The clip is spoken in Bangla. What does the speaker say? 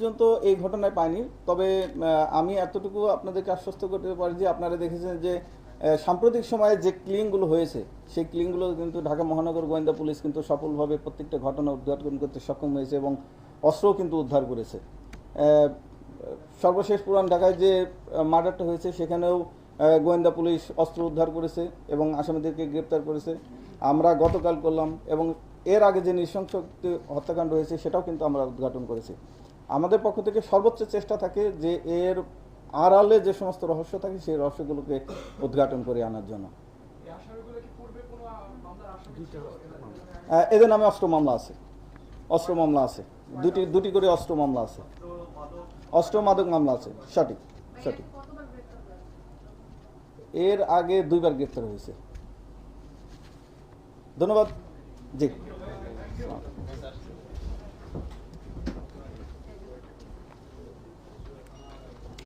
পর্যন্ত এই ঘটনায় পাইনি। তবে আমি এতটুকু আপনাদেরকে আশ্বস্ত করতে পারি যে আপনারা দেখেছেন যে সাম্প্রতিক সময়ে যে ক্লিংগুলো হয়েছে, সেই ক্লিংগুলো কিন্তু ঢাকা মহানগর গোয়েন্দা পুলিশ কিন্তু সফলভাবে প্রত্যেকটা ঘটনা উদ্ঘাটন করতে সক্ষম হয়েছে এবং অস্ত্রও কিন্তু উদ্ধার করেছে। সর্বশেষ পুরান ঢাকায় যে মার্ডারটা হয়েছে, সেখানেও গোয়েন্দা পুলিশ অস্ত্র উদ্ধার করেছে এবং আসামিদেরকে গ্রেপ্তার করেছে। আমরা গতকাল করলাম এবং এর আগে যে নৃশংস হত্যাকাণ্ড হয়েছে, সেটাও কিন্তু আমরা উদ্ঘাটন করেছি। আমাদের পক্ষ থেকে সর্বোচ্চ চেষ্টা থাকে যে এর আড়ালে যে সমস্ত রহস্য থাকে, সেই রহস্যগুলোকে উদ্ঘাটন করে আনার জন্য। এদের নামে অস্ত্র মামলা আছে। অস্ত্র মামলা আছে। দুটি দুটি করে অস্ত্র মামলা আছে। অস্ত্র মাদক মামলা আছে। সঠিক সঠিক। এর আগে দুইবার গ্রেপ্তার হয়েছে। ধন্যবাদ। জি।